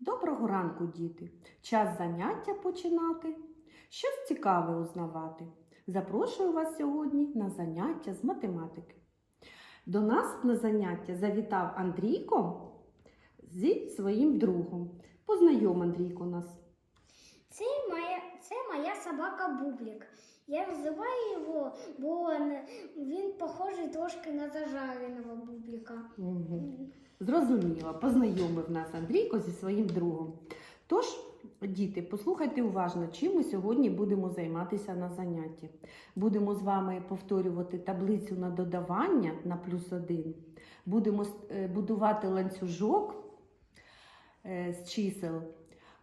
Доброго ранку, діти! Час заняття починати. Щось цікаве узнавати. Запрошую вас сьогодні на заняття з математики. До нас на заняття завітав Андрійко зі своїм другом. Познайом Андрійко нас. Це моя, це моя собака Бублік. Я називаю його, бо він- він похожий трошки на зажареного бубліка. Угу. Зрозуміло, познайомив нас Андрійко зі своїм другом. Тож, діти, послухайте уважно, чим ми сьогодні будемо займатися на занятті. Будемо з вами повторювати таблицю на додавання на плюс один. Будемо е, будувати ланцюжок е, з чисел.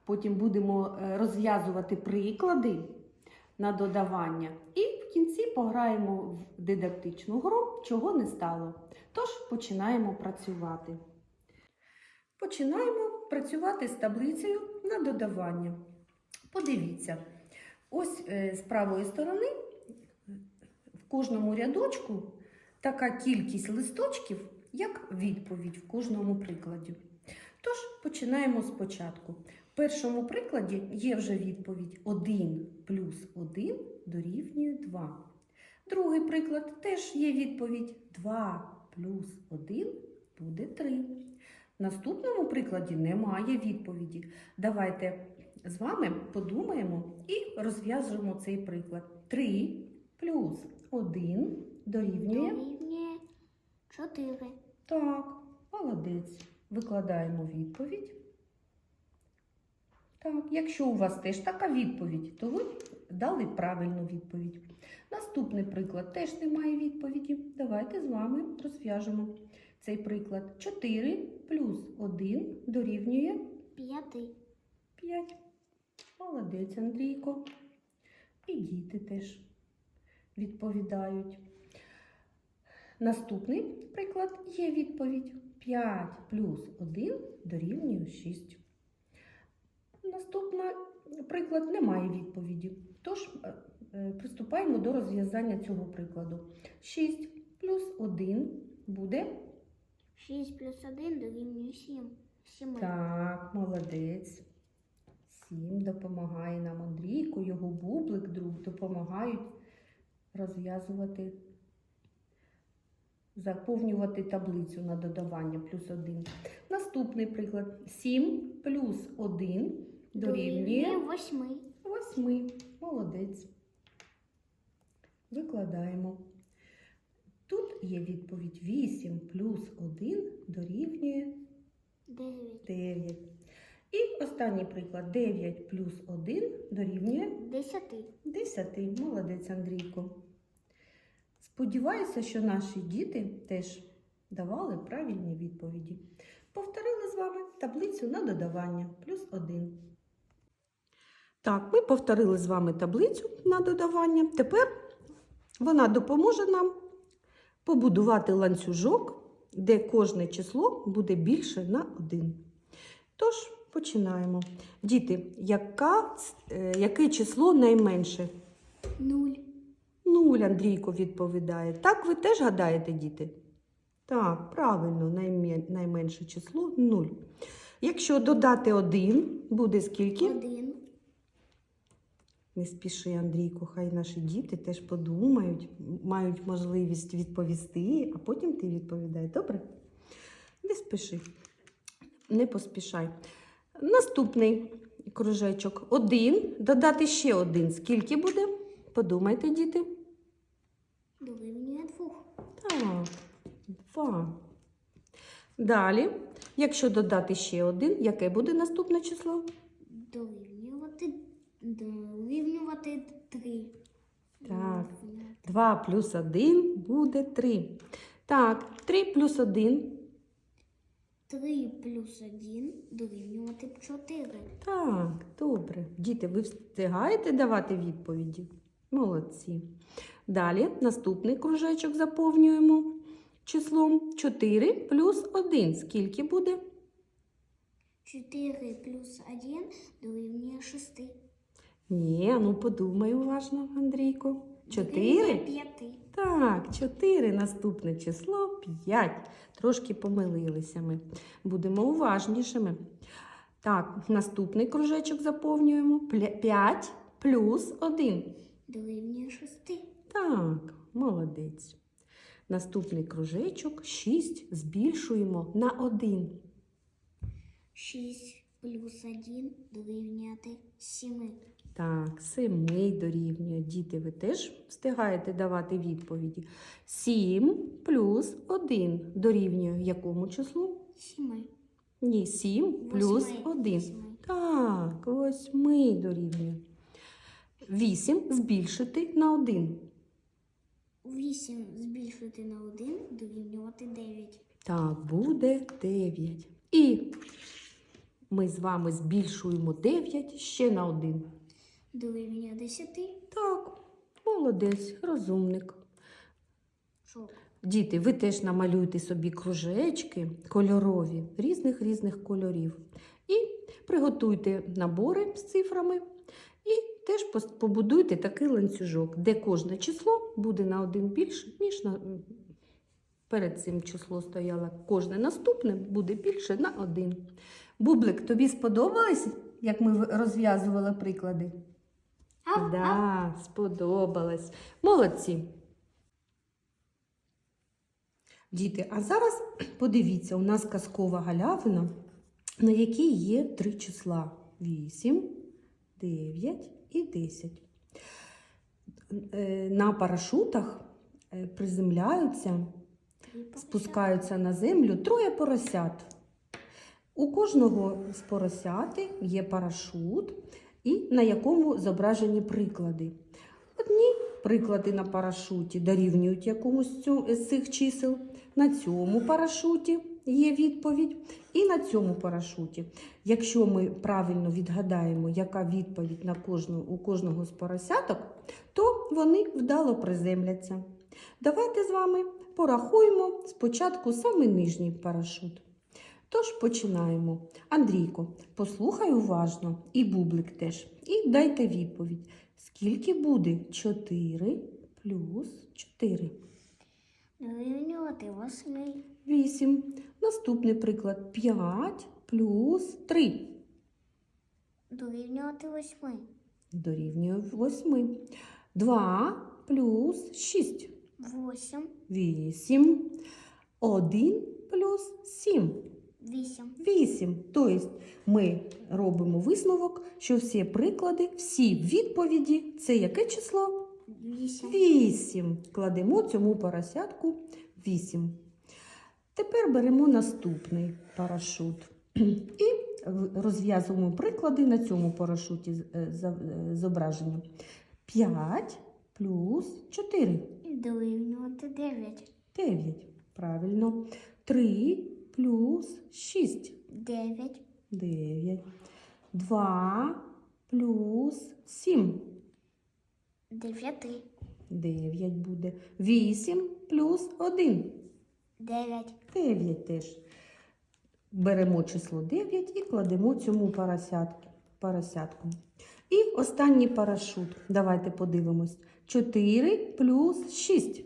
Потім будемо е, розв'язувати приклади на додавання. І в кінці пограємо в дидактичну гру, чого не стало. Тож починаємо працювати. Починаємо працювати з таблицею на додавання. Подивіться, ось е, з правої сторони в кожному рядочку така кількість листочків, як відповідь в кожному прикладі. Тож починаємо спочатку. В першому прикладі є вже відповідь 1 плюс 1 дорівнює 2. Другий приклад теж є відповідь 2 плюс 1 буде 3. В наступному прикладі немає відповіді. Давайте з вами подумаємо і розв'яжемо цей приклад. 3 плюс 1 дорівнює. Дорівнює 4. Так, молодець. Викладаємо відповідь. Так, якщо у вас теж така відповідь, то ви дали правильну відповідь. Наступний приклад теж немає відповіді. Давайте з вами розв'яжемо цей приклад. 4 плюс 1 дорівнює 5. 5. Молодець, Андрійко. І діти теж відповідають. Наступний приклад є відповідь. 5 плюс 1 дорівнює 6. Наступний приклад немає відповіді. Тож е, е, приступаємо до розв'язання цього прикладу. 6 плюс 1 буде 6 плюс 1 дорівнює 7. 7. Так, молодець. Сім допомагає нам Андрійко, його бублик, друг допомагають розв'язувати, заповнювати таблицю на додавання плюс один. Наступний приклад. 7 плюс 1 дорівнює 8. 8. Молодець. Викладаємо. Тут є відповідь 8 плюс 1 дорівнює 9. 9. І останній приклад 9 плюс 1 дорівнює 10. 10. Молодець Андрійко. Сподіваюся, що наші діти теж давали правильні відповіді. Повторили з вами таблицю на додавання плюс 1. Так, ми повторили з вами таблицю на додавання. Тепер вона допоможе нам побудувати ланцюжок, де кожне число буде більше на 1. Тож, починаємо. Діти, яка, е, яке число найменше? 0. Нуль, Андрійко відповідає. Так ви теж гадаєте, діти? Так, правильно, найменше число 0. Якщо додати 1, буде скільки? 1. Не спіши, Андрійко, хай наші діти теж подумають, мають можливість відповісти, а потім ти відповідай. Добре? Не спіши, не поспішай. Наступний кружечок. Один. Додати ще один. Скільки буде? Подумайте, діти. Дорівнює 2. Так, два. Далі, якщо додати ще один, яке буде наступне число? Дорівнювати, дорівнювати 3. Так. 2 плюс 1 буде 3. Так, 3 плюс 1. 3 плюс 1 дорівнювати 4. Так, добре. Діти, ви встигаєте давати відповіді? Молодці. Далі наступний кружечок заповнюємо числом 4 плюс 1. Скільки буде? 4 плюс 1 дорівнює 6. Ні, ну подумай уважно, Андрійко. 4? 5. Так, 4 наступне число 5. Трошки помилилися ми. Будемо уважнішими. Так, наступний кружечок заповнюємо. 5 плюс 1. Дорівнює 6. Так, молодець. Наступний кружечок 6 збільшуємо на 1. 6 плюс 1 дорівнювати 7. Так, 7 дорівнює. Діти, ви теж встигаєте давати відповіді. 7 плюс 1 дорівнює якому числу? 7. Ні, 7 плюс 1. Так, 8 дорівнює. 8 збільшити на 1. 8 збільшити на 1 дорівнювати 9. Так, буде 9. І ми з вами збільшуємо 9 ще на 1. Дорівнює 10. Так, молодець, розумник. Шок. Діти, ви теж намалюйте собі кружечки кольорові, різних різних кольорів. І приготуйте набори з цифрами. І теж побудуйте такий ланцюжок, де кожне число буде на один більше, ніж на... перед цим число стояло. Кожне наступне буде більше на один. Бублик, тобі сподобалось, як ми розв'язували приклади? А, да, сподобалось. Молодці. Діти, а зараз подивіться, у нас казкова галявина, на якій є три числа: 8, 9 і 10. Е, На парашутах е, приземляються, спускаються на землю троє поросят. У кожного з поросяти є парашут, і на якому зображені приклади. Одні приклади на парашуті дорівнюють якомусь з цих чисел. На цьому парашуті є відповідь, і на цьому парашуті. Якщо ми правильно відгадаємо, яка відповідь на кожну, у кожного з поросяток, то вони вдало приземляться. Давайте з вами порахуємо спочатку саме нижній парашут. Тож починаємо. Андрійко, послухай уважно, і бублик теж, і дайте відповідь. Скільки буде 4 плюс 4? Дорівнювати 8. 8. Наступний приклад 5 плюс 3 Дорівнювати 8. дорівнює 8. 2 плюс 6 8. 8. 1 плюс 7 8. 8. Тобто ми робимо висновок, що всі приклади, всі відповіді це яке число? 8. 8. Кладемо цьому поросятку 8. Тепер беремо наступний парашут і розв'язуємо приклади на цьому парашуті е, е, зображені. 5 плюс 4. Дорівнювати 9. 9. Правильно. 3 плюс 6. 9. 9. 2 плюс 7. 9. 9 буде. 8 плюс 1. 9. 9 теж. Беремо число 9 і кладемо цьому поросятку. поросятку. І останній парашут. Давайте подивимось. 4 плюс 6.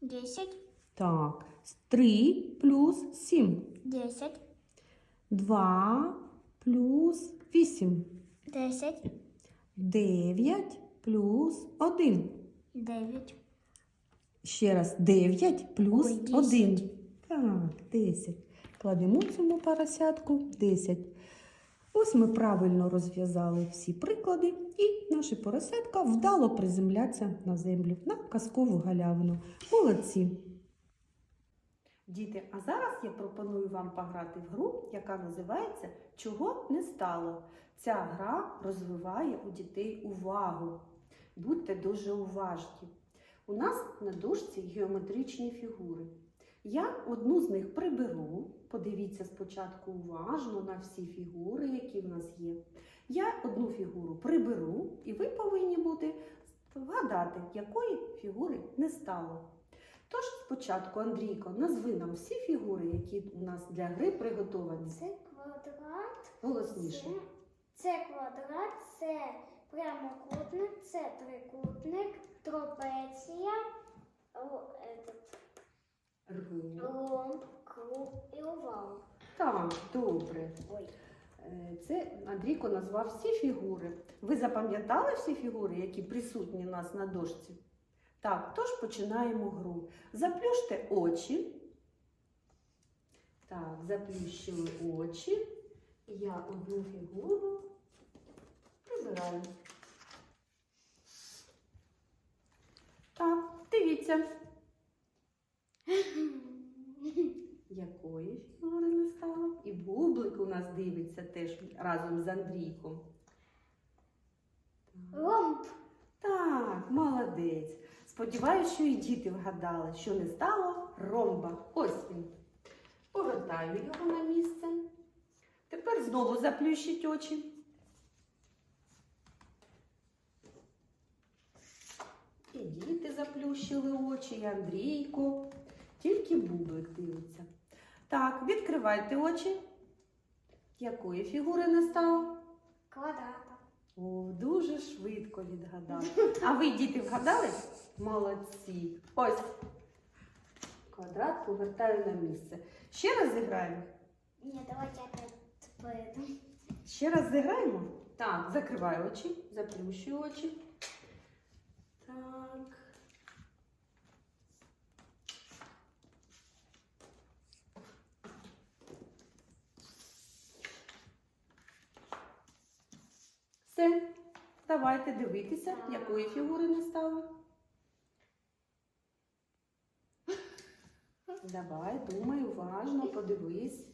10. Так. 3 плюс 7. 10. 2 плюс 8. 10. 9 плюс 1. 9. Ще раз 9 плюс Ой, 10. 1. Так, 10. Кладемо цьому поросятку 10. Ось ми правильно розв'язали всі приклади, і наші поросятка вдало приземляться на землю на казкову галявину. Молодці! Діти, а зараз я пропоную вам пограти в гру, яка називається Чого не стало. Ця гра розвиває у дітей увагу. Будьте дуже уважні. У нас на дошці геометричні фігури. Я одну з них приберу. Подивіться спочатку уважно на всі фігури, які в нас є. Я одну фігуру приберу, і ви повинні бути вгадати, якої фігури не стало. Тож спочатку, Андрійко, назви нам всі фігури, які у нас для гри приготовані. Це квадрат. Голосніше. Це, це квадрат, це прямокутник, це трикутник, трапеція, о, ромб, круг і овал. Так, добре. Ой. Е, Це Андрійко назвав всі фігури. Ви запам'ятали всі фігури, які присутні у нас на дошці? Так, тож починаємо гру. Заплющте очі. Так, заплющили очі. Я одну фігуру прибираю. Так, дивіться. Якої фігури не стало? І бублик у нас дивиться теж разом з Андрійком. Ромб. Так, молодець. Сподіваюсь, що і діти вгадали, що не стало ромба. Ось він. Повертаю його на місце. Тепер знову заплющіть очі. І діти заплющили очі, і Андрійко. Тільки бублик дивиться. Так, відкривайте очі. Якої фігури не стало? Квадрата. О, дуже швидко відгадали. А ви, діти, вгадали? Молодці. Ось. Квадрат повертаю на місце. Ще раз зіграємо. Ні, давайте я поїду. Ще раз зіграємо. Так, закриваю очі, заплющую очі. Так. Все. Давайте дивитися, якої фігури не стало. Давай, думай уважно, подивись.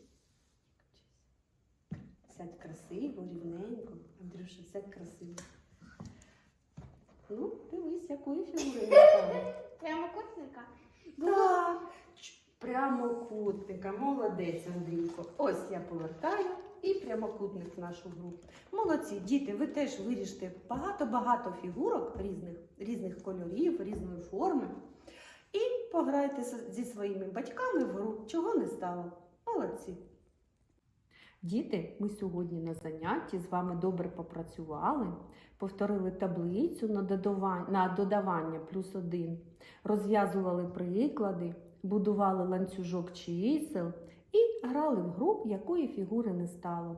Сядь красиво, рівненько. Андрюша, сядь красиво. Ну, дивись, якої фігури не стало. Прямокутника. Так, ч- прямокутника. Молодець, Андрійко. Ось я повертаю і прямокутник в нашу гру. Молодці, діти, ви теж вирішите багато-багато фігурок різних, різних кольорів, різної форми. І пограйте зі своїми батьками в гру, чого не стало. Молодці. Діти, ми сьогодні на занятті з вами добре попрацювали, повторили таблицю на додавання плюс один, розв'язували приклади, будували ланцюжок чисел і грали в гру, якої фігури не стало.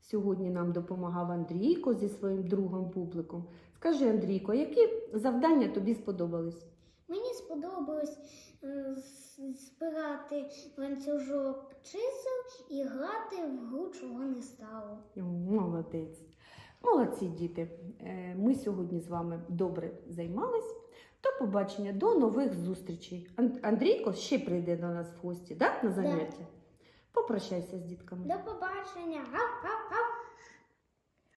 Сьогодні нам допомагав Андрійко зі своїм другом Бубликом. Скажи, Андрійко, які завдання тобі сподобались? Мені сподобалось е, збирати ланцюжок чисел і грати в гру, чого не стало. Молодець. Молодці діти. Е, Ми сьогодні з вами добре займались. До побачення, до нових зустрічей. Андрійко ще прийде до нас в гості, так? на заняття. Попрощайся з дітками. До побачення. Гав-гав.